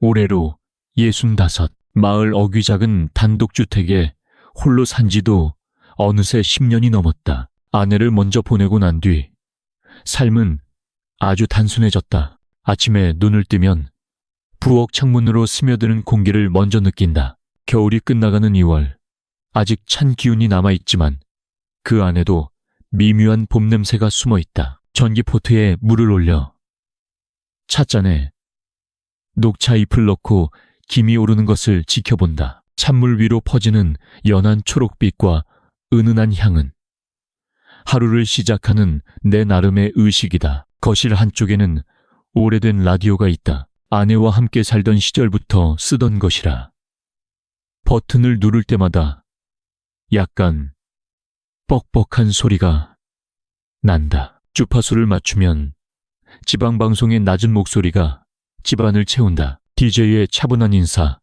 올해로 예순다섯 마을 어귀 작은 단독주택에 홀로 산 지도 어느새 10년이 넘었다. 아내를 먼저 보내고 난 뒤 삶은 아주 단순해졌다. 아침에 눈을 뜨면 부엌 창문으로 스며드는 공기를 먼저 느낀다. 겨울이 끝나가는 2월. 아직 찬 기운이 남아있지만 그 안에도 미묘한 봄 냄새가 숨어 있다. 전기포트에 물을 올려 찻잔에 녹차 잎을 넣고 김이 오르는 것을 지켜본다. 찬물 위로 퍼지는 연한 초록빛과 은은한 향은 하루를 시작하는 내 나름의 의식이다. 거실 한쪽에는 오래된 라디오가 있다. 아내와 함께 살던 시절부터 쓰던 것이라. 버튼을 누를 때마다 약간 뻑뻑한 소리가 난다. 주파수를 맞추면 지방방송의 낮은 목소리가 집안을 채운다. DJ의 차분한 인사,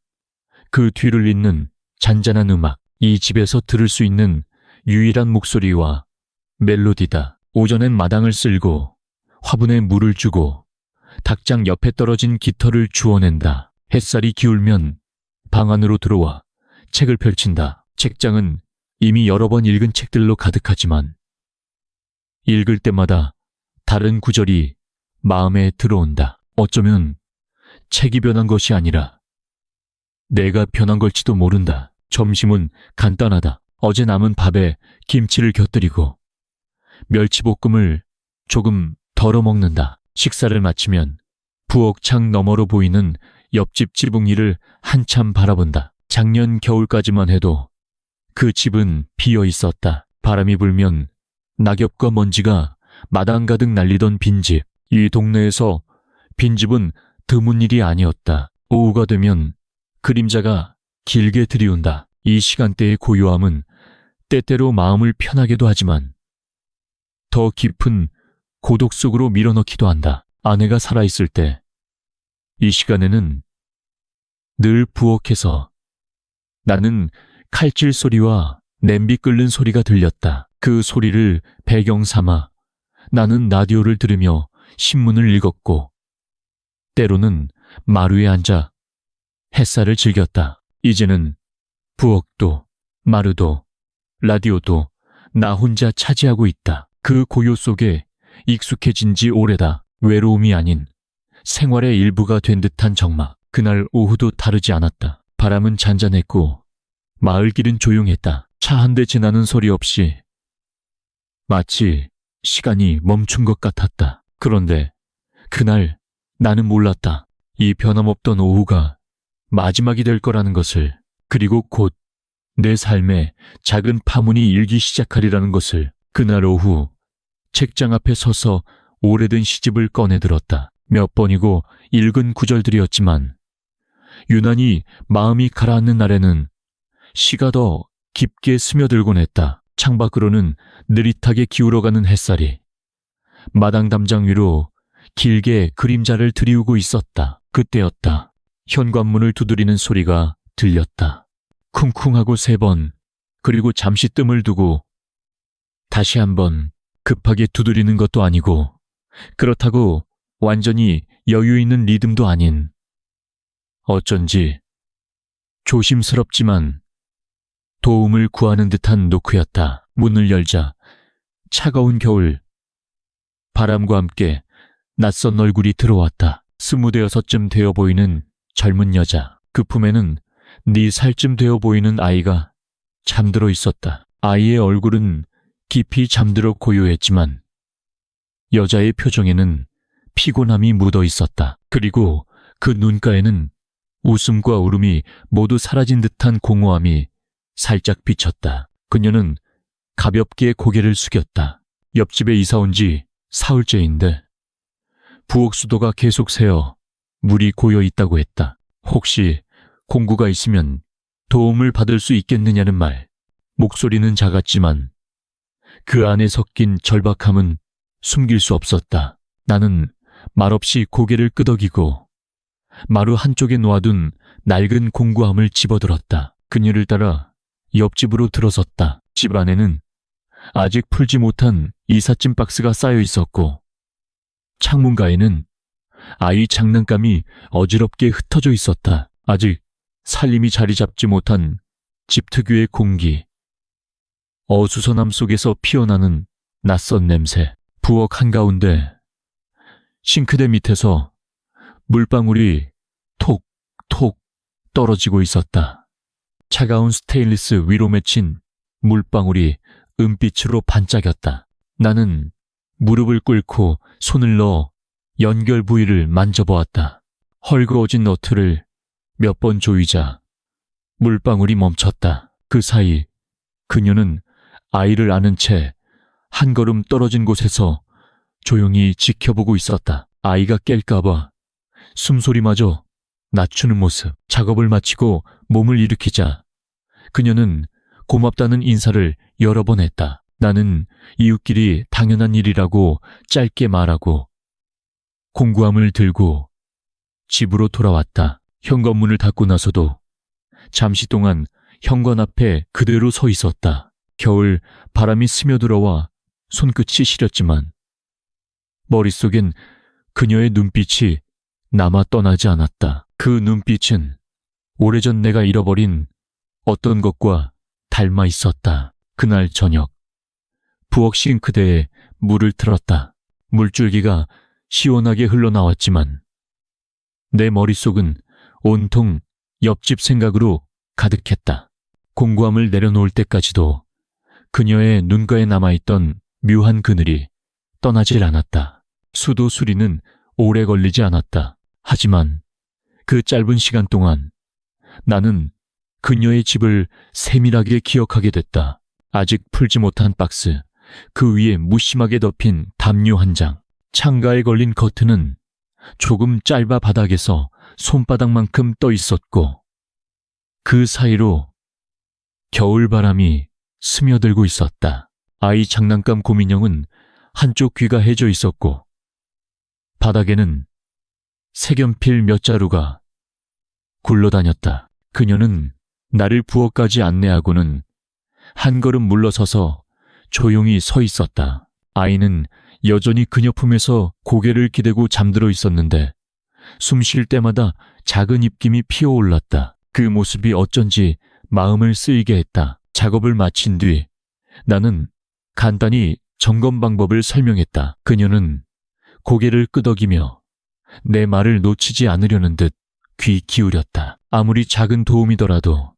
그 뒤를 잇는 잔잔한 음악, 이 집에서 들을 수 있는 유일한 목소리와 멜로디다. 오전엔 마당을 쓸고 화분에 물을 주고 닭장 옆에 떨어진 깃털을 주워낸다. 햇살이 기울면 방 안으로 들어와 책을 펼친다. 책장은 이미 여러 번 읽은 책들로 가득하지만 읽을 때마다 다른 구절이 마음에 들어온다. 어쩌면 책이 변한 것이 아니라 내가 변한 걸지도 모른다. 점심은 간단하다. 어제 남은 밥에 김치를 곁들이고 멸치볶음을 조금 덜어 먹는다. 식사를 마치면 부엌 창 너머로 보이는 옆집 지붕이를 한참 바라본다. 작년 겨울까지만 해도 그 집은 비어 있었다. 바람이 불면 낙엽과 먼지가 마당 가득 날리던 빈집. 이 동네에서 빈집은 드문 일이 아니었다. 오후가 되면 그림자가 길게 들이운다. 이 시간대의 고요함은 때때로 마음을 편하게도 하지만 더 깊은 고독 속으로 밀어넣기도 한다. 아내가 살아있을 때 이 시간에는 늘 부엌에서 나는 칼질 소리와 냄비 끓는 소리가 들렸다. 그 소리를 배경 삼아 나는 라디오를 들으며 신문을 읽었고 때로는 마루에 앉아 햇살을 즐겼다. 이제는 부엌도 마루도 라디오도 나 혼자 차지하고 있다. 그 고요 속에 익숙해진 지 오래다. 외로움이 아닌 생활의 일부가 된 듯한 정막. 그날 오후도 다르지 않았다. 바람은 잔잔했고 마을길은 조용했다. 차 한 대 지나는 소리 없이 마치 시간이 멈춘 것 같았다. 그런데 그날 나는 몰랐다. 이 변함없던 오후가 마지막이 될 거라는 것을 그리고 곧 내 삶에 작은 파문이 일기 시작하리라는 것을 그날 오후 책장 앞에 서서 오래된 시집을 꺼내 들었다. 몇 번이고 읽은 구절들이었지만 유난히 마음이 가라앉는 날에는 시가 더 깊게 스며들곤 했다. 창밖으로는 느릿하게 기울어가는 햇살이 마당 담장 위로 길게 그림자를 드리우고 있었다. 그때였다. 현관문을 두드리는 소리가 들렸다. 쿵쿵하고 세 번, 그리고 잠시 뜸을 두고 다시 한번 급하게 두드리는 것도 아니고 그렇다고 완전히 여유 있는 리듬도 아닌 어쩐지 조심스럽지만 도움을 구하는 듯한 노크였다. 문을 열자 차가운 겨울 바람과 함께 낯선 얼굴이 들어왔다. 스무대여섯쯤 되어 보이는 젊은 여자. 그 품에는 네 살쯤 되어 보이는 아이가 잠들어 있었다. 아이의 얼굴은 깊이 잠들어 고요했지만 여자의 표정에는 피곤함이 묻어 있었다. 그리고 그 눈가에는 웃음과 울음이 모두 사라진 듯한 공허함이 살짝 비쳤다. 그녀는 가볍게 고개를 숙였다. 옆집에 이사 온 지 사흘째인데 부엌 수도가 계속 새어 물이 고여 있다고 했다. 혹시 공구가 있으면 도움을 받을 수 있겠느냐는 말. 목소리는 작았지만 그 안에 섞인 절박함은 숨길 수 없었다. 나는 말없이 고개를 끄덕이고 마루 한쪽에 놓아둔 낡은 공구함을 집어들었다. 그녀를 따라 옆집으로 들어섰다. 집 안에는 아직 풀지 못한 이삿짐 박스가 쌓여 있었고 창문가에는 아이 장난감이 어지럽게 흩어져 있었다. 아직 살림이 자리 잡지 못한 집 특유의 공기. 어수선함 속에서 피어나는 낯선 냄새. 부엌 한가운데 싱크대 밑에서 물방울이 톡톡 떨어지고 있었다. 차가운 스테인리스 위로 맺힌 물방울이 은빛으로 반짝였다. 나는 무릎을 꿇고 손을 넣어 연결 부위를 만져보았다. 헐거워진 너트를 몇 번 조이자 물방울이 멈췄다. 그 사이 그녀는 아이를 안은 채 한 걸음 떨어진 곳에서 조용히 지켜보고 있었다. 아이가 깰까봐 숨소리마저 낮추는 모습. 작업을 마치고 몸을 일으키자 그녀는 고맙다는 인사를 여러 번 했다. 나는 이웃끼리 당연한 일이라고 짧게 말하고 공구함을 들고 집으로 돌아왔다. 현관문을 닫고 나서도 잠시 동안 현관 앞에 그대로 서 있었다. 겨울 바람이 스며들어와 손끝이 시렸지만 머릿속엔 그녀의 눈빛이 남아 떠나지 않았다. 그 눈빛은 오래전 내가 잃어버린 어떤 것과 닮아 있었다. 그날 저녁 부엌 싱크대에 물을 틀었다. 물줄기가 시원하게 흘러나왔지만 내 머릿속은 온통 옆집 생각으로 가득했다. 공구함을 내려놓을 때까지도 그녀의 눈가에 남아있던 묘한 그늘이 떠나질 않았다. 수도 수리는 오래 걸리지 않았다. 하지만 그 짧은 시간 동안 나는 그녀의 집을 세밀하게 기억하게 됐다. 아직 풀지 못한 박스, 그 위에 무심하게 덮인 담요 한 장, 창가에 걸린 커튼은 조금 짧아 바닥에서 손바닥만큼 떠 있었고, 그 사이로 겨울 바람이 스며들고 있었다. 아이 장난감 고민형은 한쪽 귀가 해져 있었고, 바닥에는 색연필 몇 자루가 굴러다녔다. 그녀는 나를 부엌까지 안내하고는 한 걸음 물러서서 조용히 서 있었다. 아이는 여전히 그녀 품에서 고개를 기대고 잠들어 있었는데 숨 쉴 때마다 작은 입김이 피어올랐다. 그 모습이 어쩐지 마음을 쓰이게 했다. 작업을 마친 뒤 나는 간단히 점검 방법을 설명했다. 그녀는 고개를 끄덕이며 내 말을 놓치지 않으려는 듯 귀 기울였다. 아무리 작은 도움이더라도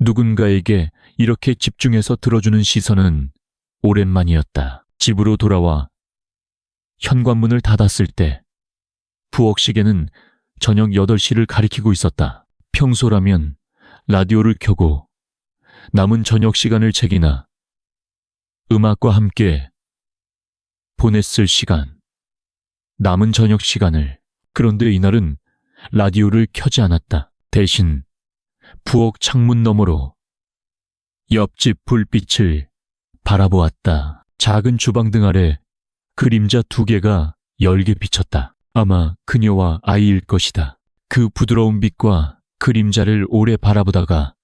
누군가에게 이렇게 집중해서 들어주는 시선은 오랜만이었다. 집으로 돌아와 현관문을 닫았을 때 부엌 시계는 저녁 8시를 가리키고 있었다. 평소라면 라디오를 켜고 남은 저녁 시간을 책이나 음악과 함께 보냈을 시간. 남은 저녁 시간을. 그런데 이날은 라디오를 켜지 않았다. 대신 부엌 창문 너머로 옆집 불빛을 바라보았다. 작은 주방등 아래 그림자 두 개가 열게 비쳤다. 아마 그녀와 아이일 것이다. 그 부드러운 빛과 그림자를 오래 바라보다가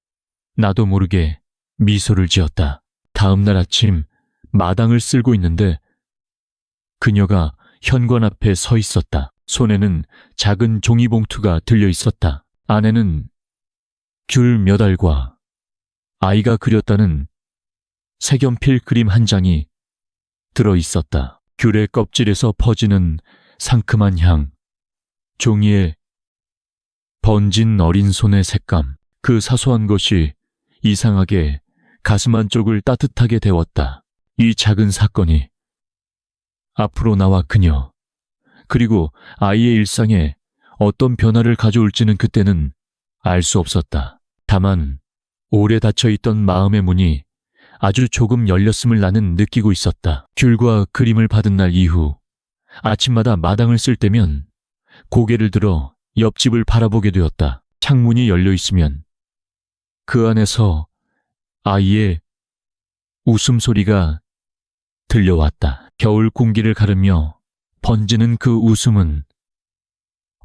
나도 모르게 미소를 지었다. 다음 날 아침 마당을 쓸고 있는데 그녀가 현관 앞에 서 있었다. 손에는 작은 종이봉투가 들려 있었다. 안에는 귤 몇 알과 아이가 그렸다는 색연필 그림 한 장이 들어 있었다. 귤의 껍질에서 퍼지는 상큼한 향, 종이에 번진 어린 손의 색감, 그 사소한 것이 이상하게 가슴 한쪽을 따뜻하게 데웠다. 이 작은 사건이 앞으로 나와 그녀, 그리고 아이의 일상에 어떤 변화를 가져올지는 그때는 알 수 없었다. 다만 오래 닫혀 있던 마음의 문이 아주 조금 열렸음을 나는 느끼고 있었다. 귤과 그림을 받은 날 이후 아침마다 마당을 쓸 때면 고개를 들어 옆집을 바라보게 되었다. 창문이 열려 있으면 그 안에서 아이의 웃음소리가 들려왔다. 겨울 공기를 가르며 번지는 그 웃음은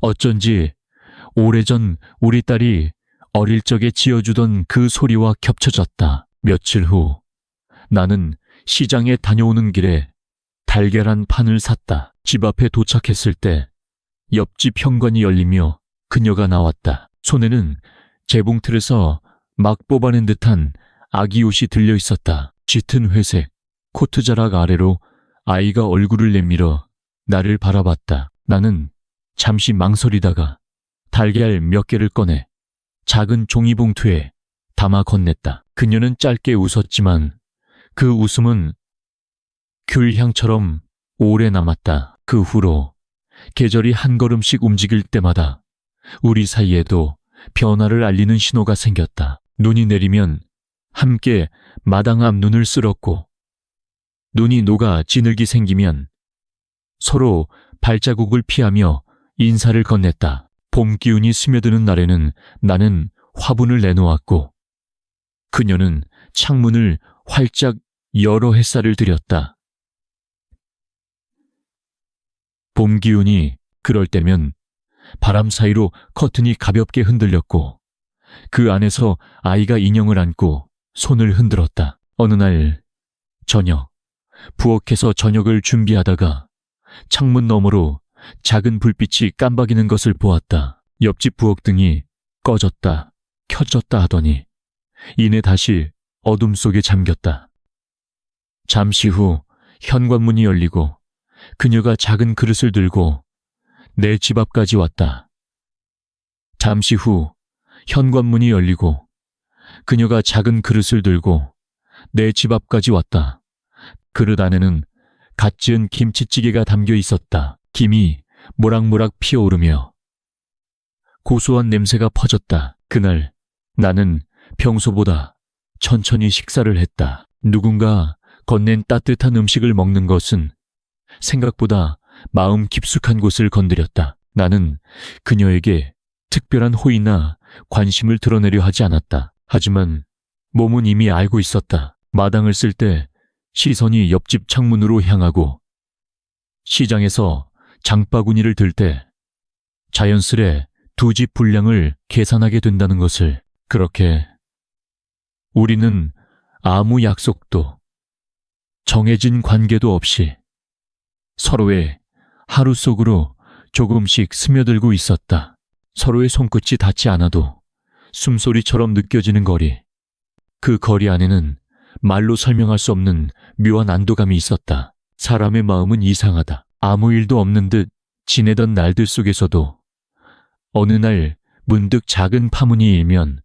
어쩐지 오래전 우리 딸이 어릴 적에 지어주던 그 소리와 겹쳐졌다. 며칠 후 나는 시장에 다녀오는 길에 달걀 한 판을 샀다. 집 앞에 도착했을 때 옆집 현관이 열리며 그녀가 나왔다. 손에는 재봉틀에서 막 뽑아낸 듯한 아기 옷이 들려 있었다. 짙은 회색 코트 자락 아래로 아이가 얼굴을 내밀어 나를 바라봤다. 나는 잠시 망설이다가 달걀 몇 개를 꺼내 작은 종이봉투에 담아 건넸다. 그녀는 짧게 웃었지만 그 웃음은 귤향처럼 오래 남았다. 그 후로 계절이 한 걸음씩 움직일 때마다 우리 사이에도 변화를 알리는 신호가 생겼다. 눈이 내리면 함께 마당 앞 눈을 쓸었고 눈이 녹아 진흙이 생기면 서로 발자국을 피하며 인사를 건넸다. 봄 기운이 스며드는 날에는 나는 화분을 내놓았고 그녀는 창문을 활짝 열어 햇살을 들였다. 봄 기운이 그럴 때면 바람 사이로 커튼이 가볍게 흔들렸고 그 안에서 아이가 인형을 안고 손을 흔들었다. 어느 날 저녁 부엌에서 저녁을 준비하다가 창문 너머로 작은 불빛이 깜박이는 것을 보았다. 옆집 부엌 등이 꺼졌다, 켜졌다 하더니 이내 다시 어둠 속에 잠겼다. 잠시 후 현관문이 열리고 그녀가 작은 그릇을 들고 내 집 앞까지 왔다. 잠시 후 현관문이 열리고 그녀가 작은 그릇을 들고 내 집 앞까지 왔다. 그릇 안에는 갓 지은 김치찌개가 담겨 있었다. 김이 모락모락 피어오르며 고소한 냄새가 퍼졌다. 그날 나는 평소보다 천천히 식사를 했다. 누군가 건넨 따뜻한 음식을 먹는 것은 생각보다 마음 깊숙한 곳을 건드렸다. 나는 그녀에게 특별한 호의나 관심을 드러내려 하지 않았다. 하지만 몸은 이미 알고 있었다. 마당을 쓸 때 시선이 옆집 창문으로 향하고 시장에서 장바구니를 들 때 자연스레 두 집 분량을 계산하게 된다는 것을 그렇게 우리는 아무 약속도 정해진 관계도 없이 서로의 하루 속으로 조금씩 스며들고 있었다. 서로의 손끝이 닿지 않아도 숨소리처럼 느껴지는 거리. 그 거리 안에는 말로 설명할 수 없는 묘한 안도감이 있었다. 사람의 마음은 이상하다. 아무 일도 없는 듯 지내던 날들 속에서도 어느 날 문득 작은 파문이 일면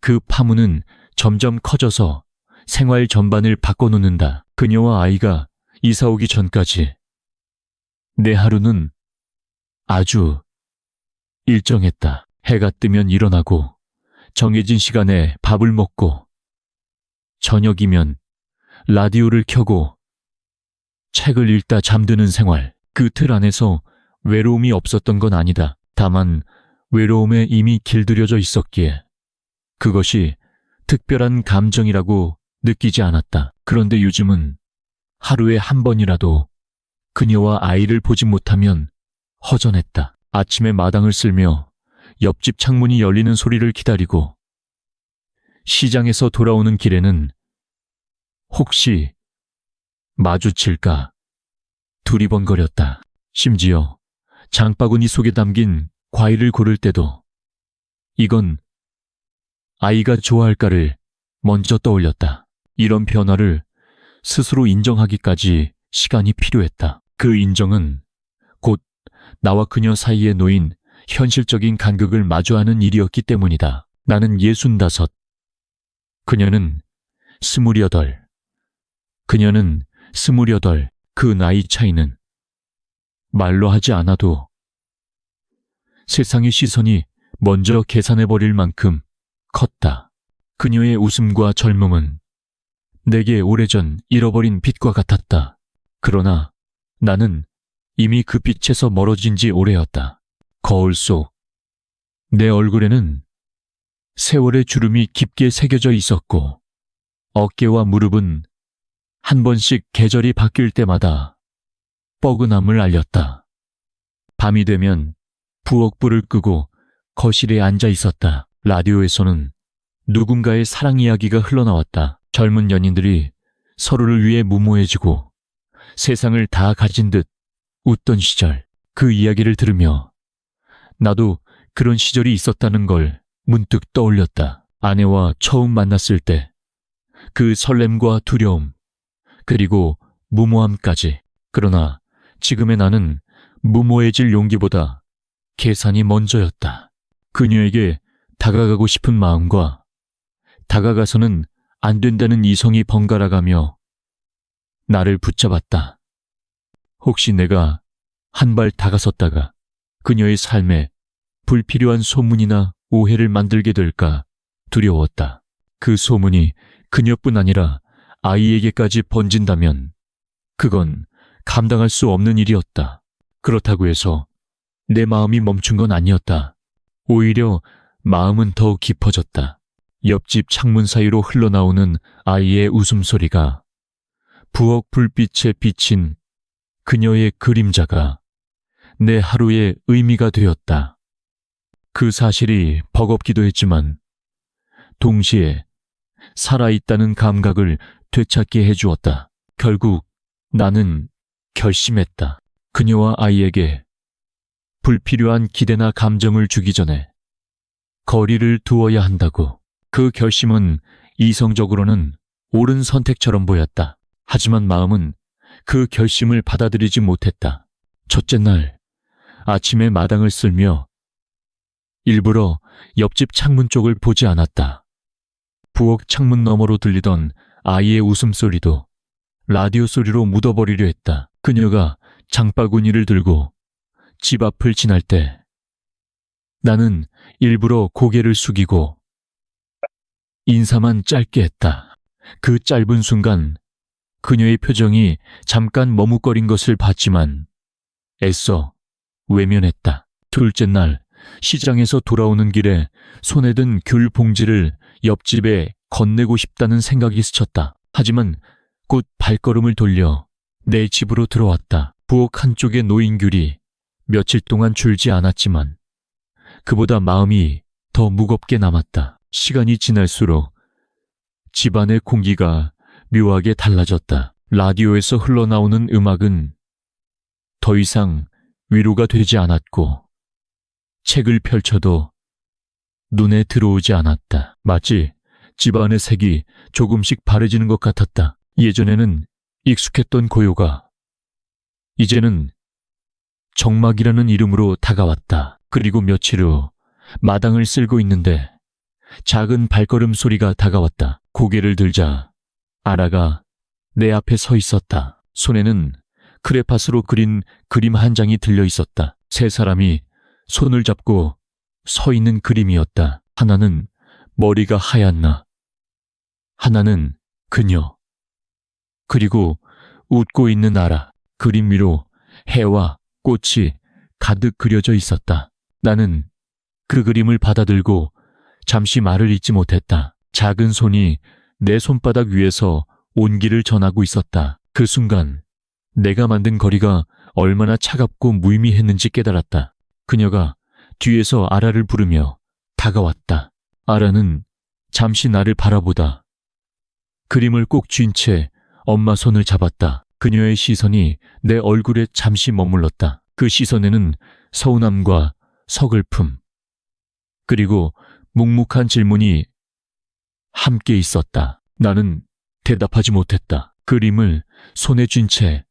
그 파문은 점점 커져서 생활 전반을 바꿔놓는다. 그녀와 아이가 이사 오기 전까지 내 하루는 아주 일정했다. 해가 뜨면 일어나고 정해진 시간에 밥을 먹고 저녁이면 라디오를 켜고 책을 읽다 잠드는 생활. 그 틀 안에서 외로움이 없었던 건 아니다. 다만 외로움에 이미 길들여져 있었기에 그것이 특별한 감정이라고 느끼지 않았다. 그런데 요즘은 하루에 한 번이라도 그녀와 아이를 보지 못하면 허전했다. 아침에 마당을 쓸며 옆집 창문이 열리는 소리를 기다리고 시장에서 돌아오는 길에는 혹시 마주칠까 두리번거렸다. 심지어 장바구니 속에 담긴 과일을 고를 때도 이건 아이가 좋아할까를 먼저 떠올렸다. 이런 변화를 스스로 인정하기까지 시간이 필요했다. 그 인정은 곧 나와 그녀 사이에 놓인 현실적인 간극을 마주하는 일이었기 때문이다. 나는 예순다섯. 그녀는 스물여덟. 그녀는 스물여덟. 그 나이 차이는 말로 하지 않아도 세상의 시선이 먼저 계산해버릴 만큼 컸다. 그녀의 웃음과 젊음은 내게 오래전 잃어버린 빛과 같았다. 그러나 나는 이미 그 빛에서 멀어진 지 오래였다. 거울 속 내 얼굴에는 세월의 주름이 깊게 새겨져 있었고 어깨와 무릎은 한 번씩 계절이 바뀔 때마다 뻐근함을 알렸다. 밤이 되면 부엌불을 끄고 거실에 앉아 있었다. 라디오에서는 누군가의 사랑 이야기가 흘러나왔다. 젊은 연인들이 서로를 위해 무모해지고 세상을 다 가진 듯 웃던 시절. 그 이야기를 들으며 나도 그런 시절이 있었다는 걸 문득 떠올렸다. 아내와 처음 만났을 때 그 설렘과 두려움, 그리고 무모함까지. 그러나 지금의 나는 무모해질 용기보다 계산이 먼저였다. 그녀에게 다가가고 싶은 마음과 다가가서는 안 된다는 이성이 번갈아가며 나를 붙잡았다. 혹시 내가 한 발 다가섰다가 그녀의 삶에 불필요한 소문이나 오해를 만들게 될까 두려웠다. 그 소문이 그녀뿐 아니라 아이에게까지 번진다면 그건 감당할 수 없는 일이었다. 그렇다고 해서 내 마음이 멈춘 건 아니었다. 오히려 마음은 더욱 깊어졌다. 옆집 창문 사이로 흘러나오는 아이의 웃음소리가 부엌 불빛에 비친 그녀의 그림자가 내 하루의 의미가 되었다. 그 사실이 버겁기도 했지만 동시에 살아있다는 감각을 되찾게 해주었다. 결국 나는 결심했다. 그녀와 아이에게 불필요한 기대나 감정을 주기 전에 거리를 두어야 한다고. 그 결심은 이성적으로는 옳은 선택처럼 보였다. 하지만 마음은 그 결심을 받아들이지 못했다. 첫째 날 아침에 마당을 쓸며 일부러 옆집 창문 쪽을 보지 않았다. 부엌 창문 너머로 들리던 아이의 웃음소리도 라디오 소리로 묻어버리려 했다. 그녀가 장바구니를 들고 집 앞을 지날 때 나는 일부러 고개를 숙이고 인사만 짧게 했다. 그 짧은 순간 그녀의 표정이 잠깐 머뭇거린 것을 봤지만 애써 외면했다. 둘째 날 시장에서 돌아오는 길에 손에 든 귤 봉지를 옆집에 건네고 싶다는 생각이 스쳤다. 하지만 곧 발걸음을 돌려 내 집으로 들어왔다. 부엌 한쪽에 놓인 귤이 며칠 동안 줄지 않았지만 그보다 마음이 더 무겁게 남았다. 시간이 지날수록 집안의 공기가 묘하게 달라졌다. 라디오에서 흘러나오는 음악은 더 이상 위로가 되지 않았고 책을 펼쳐도 눈에 들어오지 않았다. 마치 집안의 색이 조금씩 바래지는 것 같았다. 예전에는 익숙했던 고요가 이제는 정막이라는 이름으로 다가왔다. 그리고 며칠 후 마당을 쓸고 있는데 작은 발걸음 소리가 다가왔다. 고개를 들자 아라가 내 앞에 서 있었다. 손에는 크레파스로 그린 그림 한 장이 들려 있었다. 세 사람이 손을 잡고 서 있는 그림이었다. 하나는 머리가 하얗나. 하나는 그녀. 그리고 웃고 있는 아라. 그림 위로 해와 꽃이 가득 그려져 있었다. 나는 그 그림을 받아들고 잠시 말을 잇지 못했다. 작은 손이 내 손바닥 위에서 온기를 전하고 있었다. 그 순간 내가 만든 거리가 얼마나 차갑고 무의미했는지 깨달았다. 그녀가 뒤에서 아라를 부르며 다가왔다. 아라는 잠시 나를 바라보다 그림을 꼭 쥔 채 엄마 손을 잡았다. 그녀의 시선이 내 얼굴에 잠시 머물렀다. 그 시선에는 서운함과 서글픔, 그리고 묵묵한 질문이 함께 있었다. 나는 대답하지 못했다. 그림을 손에 쥔 채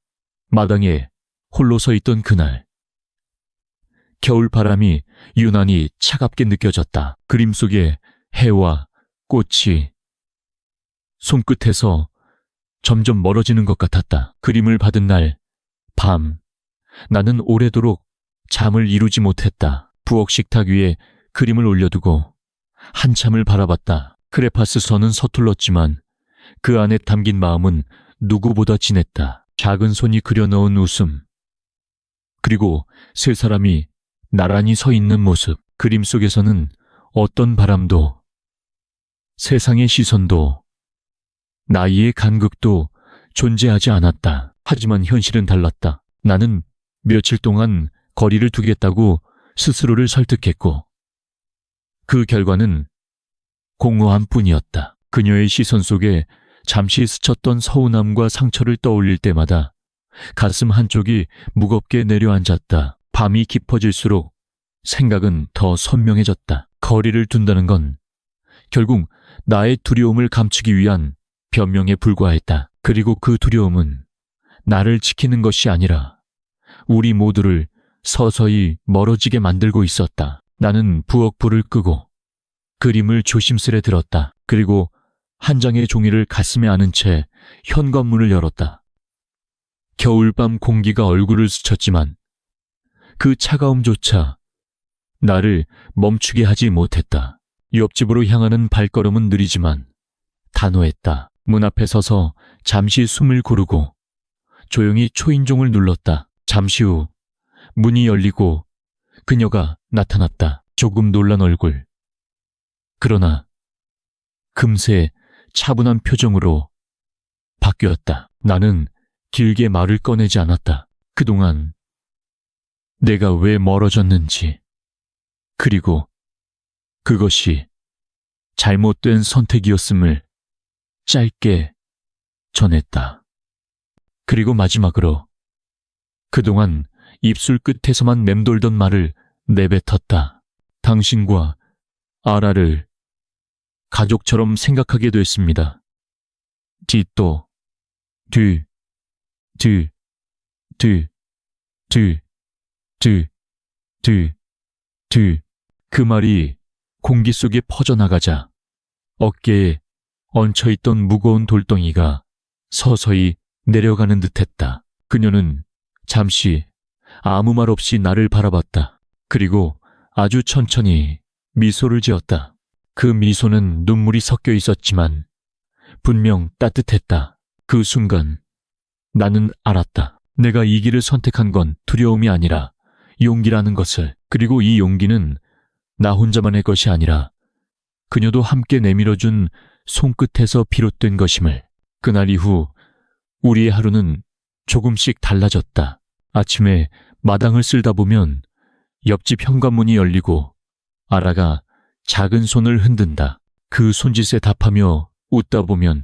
마당에 홀로 서 있던 그날. 겨울 바람이 유난히 차갑게 느껴졌다. 그림 속에 해와 꽃이 손끝에서 점점 멀어지는 것 같았다. 그림을 받은 날, 밤, 나는 오래도록 잠을 이루지 못했다. 부엌 식탁 위에 그림을 올려두고 한참을 바라봤다. 크레파스 선은 서툴렀지만 그 안에 담긴 마음은 누구보다 진했다. 작은 손이 그려넣은 웃음. 그리고 세 사람이 나란히 서 있는 모습. 그림 속에서는 어떤 바람도, 세상의 시선도, 나이의 간극도 존재하지 않았다. 하지만 현실은 달랐다. 나는 며칠 동안 거리를 두겠다고 스스로를 설득했고, 그 결과는 공허함 뿐이었다. 그녀의 시선 속에 잠시 스쳤던 서운함과 상처를 떠올릴 때마다 가슴 한쪽이 무겁게 내려앉았다. 밤이 깊어질수록 생각은 더 선명해졌다. 거리를 둔다는 건 결국 나의 두려움을 감추기 위한 변명에 불과했다. 그리고 그 두려움은 나를 지키는 것이 아니라 우리 모두를 서서히 멀어지게 만들고 있었다. 나는 부엌 불을 끄고 그림을 조심스레 들었다. 그리고 한 장의 종이를 가슴에 안은 채 현관문을 열었다. 겨울밤 공기가 얼굴을 스쳤지만 그 차가움조차 나를 멈추게 하지 못했다. 옆집으로 향하는 발걸음은 느리지만 단호했다. 문 앞에 서서 잠시 숨을 고르고 조용히 초인종을 눌렀다. 잠시 후 문이 열리고 그녀가 나타났다. 조금 놀란 얼굴. 그러나 금세 차분한 표정으로 바뀌었다. 나는 길게 말을 꺼내지 않았다. 그동안 내가 왜 멀어졌는지, 그리고 그것이 잘못된 선택이었음을 짧게 전했다. 그리고 마지막으로 그동안 입술 끝에서만 맴돌던 말을 내뱉었다. 당신과 아라를 가족처럼 생각하게 됐습니다. 디또, 드, 드, 드, 드, 드, 드, 드. 그 말이 공기 속에 퍼져나가자 어깨에 얹혀있던 무거운 돌덩이가 서서히 내려가는 듯했다. 그녀는 잠시 아무 말 없이 나를 바라봤다. 그리고 아주 천천히 미소를 지었다. 그 미소는 눈물이 섞여 있었지만 분명 따뜻했다. 그 순간 나는 알았다. 내가 이 길을 선택한 건 두려움이 아니라 용기라는 것을. 그리고 이 용기는 나 혼자만의 것이 아니라 그녀도 함께 내밀어준 손끝에서 비롯된 것임을. 그날 이후 우리의 하루는 조금씩 달라졌다. 아침에 마당을 쓸다 보면 옆집 현관문이 열리고 아라가 작은 손을 흔든다. 그 손짓에 답하며 웃다 보면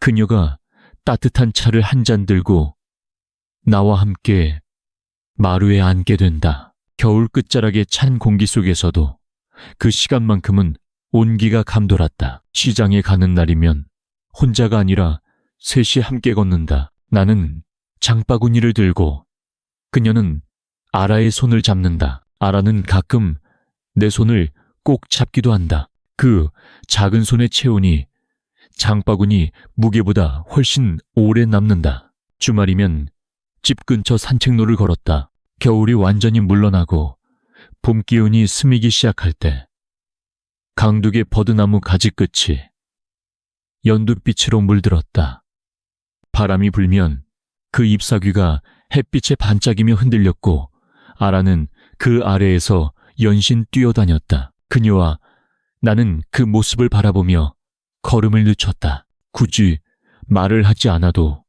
그녀가 따뜻한 차를 한 잔 들고 나와 함께 마루에 앉게 된다. 겨울 끝자락의 찬 공기 속에서도 그 시간만큼은 온기가 감돌았다. 시장에 가는 날이면 혼자가 아니라 셋이 함께 걷는다. 나는 장바구니를 들고 그녀는 아라의 손을 잡는다. 아라는 가끔 내 손을 꼭 잡기도 한다. 그 작은 손의 체온이 장바구니 무게보다 훨씬 오래 남는다. 주말이면 집 근처 산책로를 걸었다. 겨울이 완전히 물러나고 봄 기운이 스미기 시작할 때 강둑의 버드나무 가지 끝이 연두빛으로 물들었다. 바람이 불면 그 잎사귀가 햇빛에 반짝이며 흔들렸고 아라는 그 아래에서 연신 뛰어다녔다. 그녀와 나는 그 모습을 바라보며 걸음을 늦췄다. 굳이 말을 하지 않아도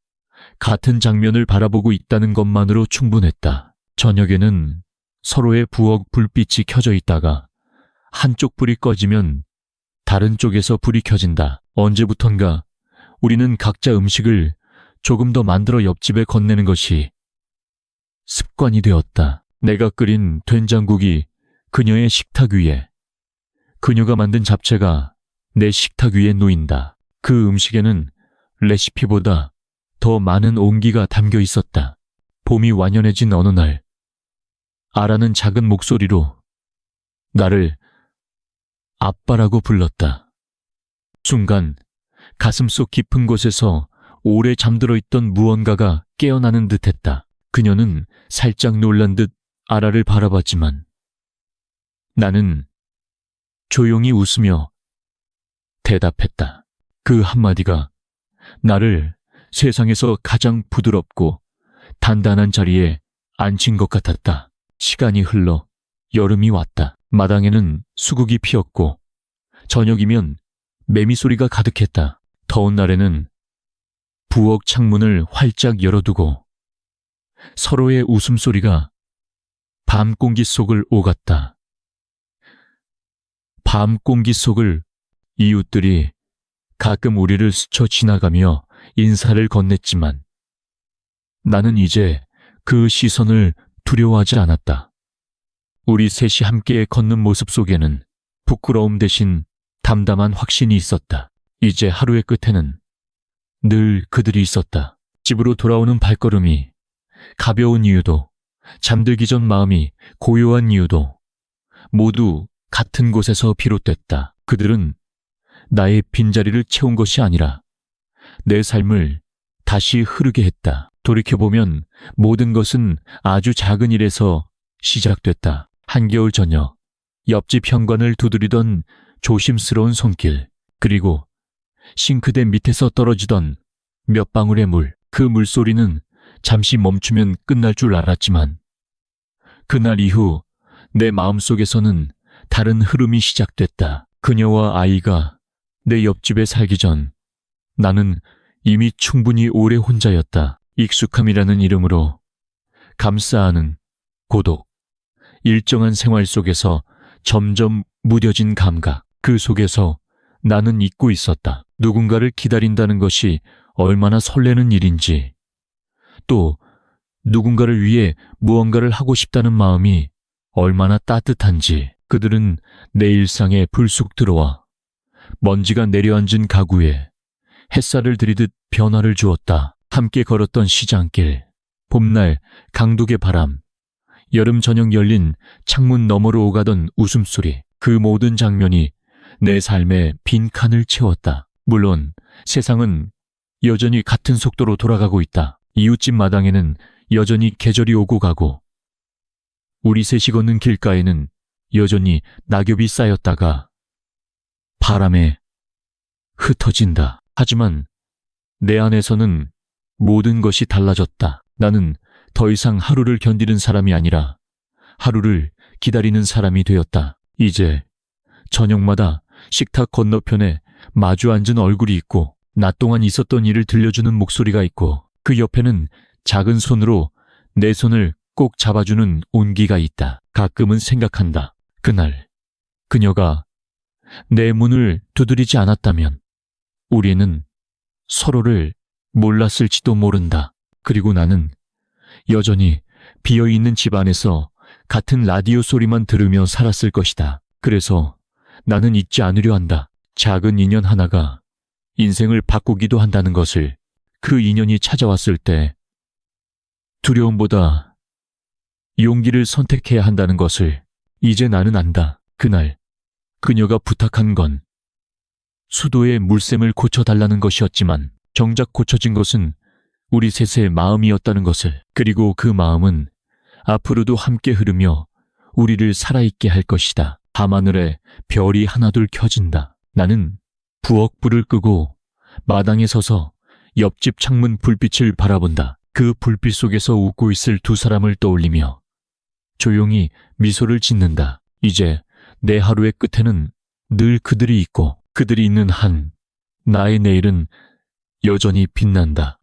같은 장면을 바라보고 있다는 것만으로 충분했다. 저녁에는 서로의 부엌 불빛이 켜져 있다가 한쪽 불이 꺼지면 다른 쪽에서 불이 켜진다. 언제부턴가 우리는 각자 음식을 조금 더 만들어 옆집에 건네는 것이 습관이 되었다. 내가 끓인 된장국이 그녀의 식탁 위에, 그녀가 만든 잡채가 내 식탁 위에 놓인다. 그 음식에는 레시피보다 더 많은 온기가 담겨 있었다. 봄이 완연해진 어느 날, 아라는 작은 목소리로 나를 아빠라고 불렀다. 순간 가슴 속 깊은 곳에서 오래 잠들어 있던 무언가가 깨어나는 듯 했다. 그녀는 살짝 놀란 듯 아라를 바라봤지만 나는 조용히 웃으며 대답했다. 그 한마디가 나를 세상에서 가장 부드럽고 단단한 자리에 앉힌 것 같았다. 시간이 흘러 여름이 왔다. 마당에는 수국이 피었고 저녁이면 매미 소리가 가득했다. 더운 날에는 부엌 창문을 활짝 열어두고 서로의 웃음소리가 밤 공기 속을 오갔다. 밤 공기 속을 이웃들이 가끔 우리를 스쳐 지나가며 인사를 건넸지만 나는 이제 그 시선을 두려워하지 않았다. 우리 셋이 함께 걷는 모습 속에는 부끄러움 대신 담담한 확신이 있었다. 이제 하루의 끝에는 늘 그들이 있었다. 집으로 돌아오는 발걸음이 가벼운 이유도 잠들기 전 마음이 고요한 이유도 모두 같은 곳에서 비롯됐다. 그들은 나의 빈자리를 채운 것이 아니라 내 삶을 다시 흐르게 했다. 돌이켜보면 모든 것은 아주 작은 일에서 시작됐다. 한겨울 저녁, 옆집 현관을 두드리던 조심스러운 손길, 그리고 싱크대 밑에서 떨어지던 몇 방울의 물, 그 물소리는 잠시 멈추면 끝날 줄 알았지만, 그날 이후 내 마음속에서는 다른 흐름이 시작됐다. 그녀와 아이가 내 옆집에 살기 전 나는 이미 충분히 오래 혼자였다. 익숙함이라는 이름으로 감싸하는 고독, 일정한 생활 속에서 점점 무뎌진 감각, 그 속에서 나는 잊고 있었다. 누군가를 기다린다는 것이 얼마나 설레는 일인지, 또 누군가를 위해 무언가를 하고 싶다는 마음이 얼마나 따뜻한지, 그들은 내 일상에 불쑥 들어와 먼지가 내려앉은 가구에 햇살을 들이듯 변화를 주었다. 함께 걸었던 시장길, 봄날 강둑의 바람, 여름 저녁 열린 창문 너머로 오가던 웃음소리, 그 모든 장면이 내 삶에 빈 칸을 채웠다. 물론 세상은 여전히 같은 속도로 돌아가고 있다. 이웃집 마당에는 여전히 계절이 오고 가고, 우리 셋이 걷는 길가에는 여전히 낙엽이 쌓였다가 바람에 흩어진다. 하지만 내 안에서는 모든 것이 달라졌다. 나는 더 이상 하루를 견디는 사람이 아니라 하루를 기다리는 사람이 되었다. 이제 저녁마다 식탁 건너편에 마주 앉은 얼굴이 있고 낮 동안 있었던 일을 들려주는 목소리가 있고 그 옆에는 작은 손으로 내 손을 꼭 잡아주는 온기가 있다. 가끔은 생각한다. 그날 그녀가 내 문을 두드리지 않았다면 우리는 서로를 몰랐을지도 모른다. 그리고 나는 여전히 비어있는 집 안에서 같은 라디오 소리만 들으며 살았을 것이다. 그래서 나는 잊지 않으려 한다. 작은 인연 하나가 인생을 바꾸기도 한다는 것을 그 인연이 찾아왔을 때 두려움보다 용기를 선택해야 한다는 것을 이제 나는 안다. 그날 그녀가 부탁한 건 수도의 물샘을 고쳐달라는 것이었지만 정작 고쳐진 것은 우리 셋의 마음이었다는 것을 그리고 그 마음은 앞으로도 함께 흐르며 우리를 살아있게 할 것이다. 밤하늘에 별이 하나둘 켜진다. 나는 부엌 불을 끄고 마당에 서서 옆집 창문 불빛을 바라본다. 그 불빛 속에서 웃고 있을 두 사람을 떠올리며 조용히 미소를 짓는다. 이제 내 하루의 끝에는 늘 그들이 있고 그들이 있는 한 나의 내일은 여전히 빛난다.